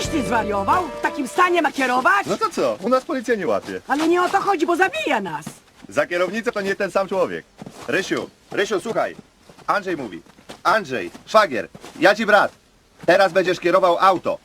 Czyś ty zwariował? W takim stanie ma kierować? No to co? U nas policja nie łapie. Ale nie o to chodzi, bo zabija nas. Za kierownicę to nie ten sam człowiek. Rysiu, Rysiu, słuchaj. Andrzej mówi. Andrzej, szwagier, ja ci brat. Teraz będziesz kierował auto.